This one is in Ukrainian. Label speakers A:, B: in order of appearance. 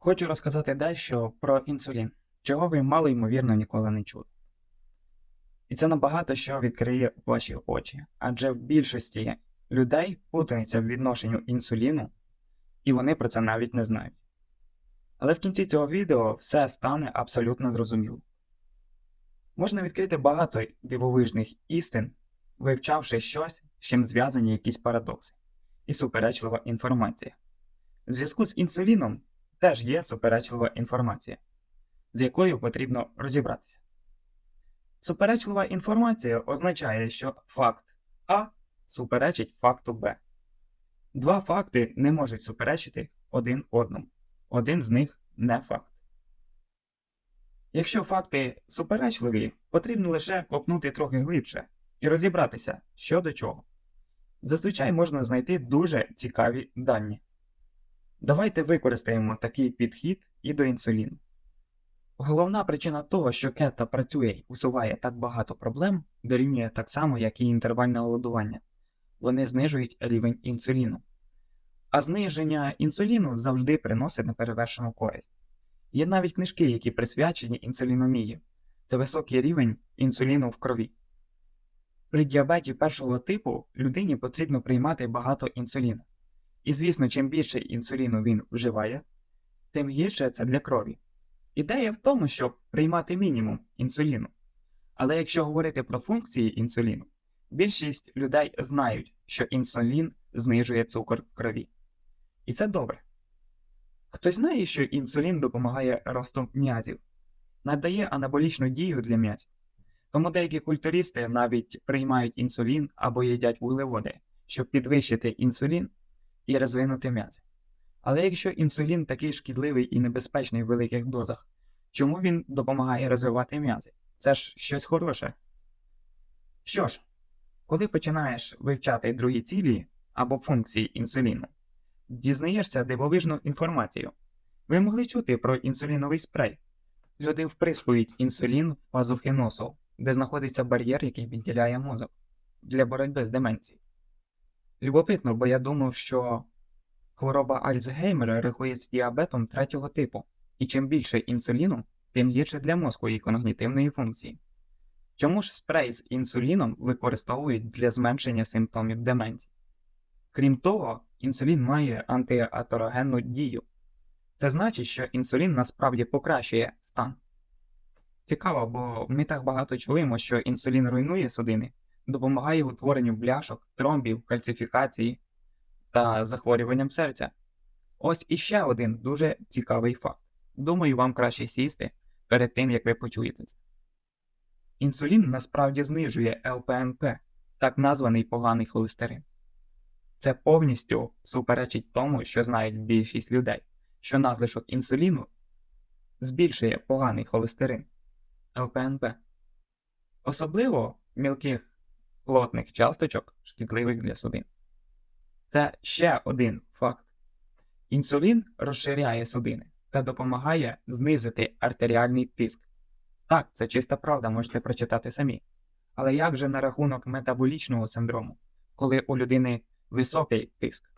A: Хочу розказати дещо про інсулін, чого ви мало ймовірно ніколи не чули. І це набагато що відкриє ваші очі, адже в більшості людей путається в відношенню інсуліну, і вони про це навіть не знають. Але в кінці цього відео все стане абсолютно зрозуміло. Можна відкрити багато дивовижних істин, вивчавши щось, з чим зв'язані якісь парадокси і суперечлива інформація. В зв'язку з інсуліном теж є суперечлива інформація, з якою потрібно розібратися. Суперечлива інформація означає, що факт А суперечить факту Б. Два факти не можуть суперечити один одному. Один з них не факт. Якщо факти суперечливі, потрібно лише копнути трохи глибше і розібратися, що до чого. Зазвичай можна знайти дуже цікаві дані. Давайте використаємо такий підхід і до інсуліну. Головна причина того, що кета працює і усуває так багато проблем, дорівнює так само, як і інтервальне голодування. Вони знижують рівень інсуліну. А зниження інсуліну завжди приносить неперевершену користь. Є навіть книжки, які присвячені інсуліномії. Це високий рівень інсуліну в крові. При діабеті першого типу людині потрібно приймати багато інсуліну. І звісно, чим більше інсуліну він вживає, тим гірше це для крові. Ідея в тому, щоб приймати мінімум інсуліну. Але якщо говорити про функції інсуліну, більшість людей знають, що інсулін знижує цукор в крові. І це добре. Хтось знає, що інсулін допомагає росту м'язів, надає анаболічну дію для м'язів. Тому деякі культуристи навіть приймають інсулін або їдять вуглеводи, щоб підвищити інсулін і розвинути м'язи. Але якщо інсулін такий шкідливий і небезпечний в великих дозах, чому він допомагає розвивати м'язи? Це ж щось хороше. Що ж, коли починаєш вивчати другі цілі або функції інсуліну, дізнаєшся дивовижну інформацію. Ви могли чути про інсуліновий спрей. Люди вприскують інсулін в пазухи носу, де знаходиться бар'єр, який відділяє мозок для боротьби з деменцією. Любопитно, бо я думав, що хвороба Альцгеймера рахується діабетом третього типу, і чим більше інсуліну, тим гірше для мозку і когнітивної функції. Чому ж спрей з інсуліном використовують для зменшення симптомів деменції? Крім того, інсулін має антиатерогенну дію. Це значить, що інсулін насправді покращує стан. Цікаво, бо ми так багато чуємо, що інсулін руйнує судини, допомагає утворенню бляшок, тромбів, кальцифікації та захворюванням серця. Ось іще один дуже цікавий факт. Думаю, вам краще сісти перед тим, як ви почуєте це. Інсулін насправді знижує ЛПНП, так названий поганий холестерин. Це повністю суперечить тому, що знають більшість людей, що надлишок інсуліну збільшує поганий холестерин ЛПНП, особливо мілких плотних часточок, шкідливих для судин. Це ще один факт. Інсулін розширяє судини та допомагає знизити артеріальний тиск. Так, це чиста правда, можете прочитати самі. Але як же на рахунок метаболічного синдрому, коли у людини високий тиск?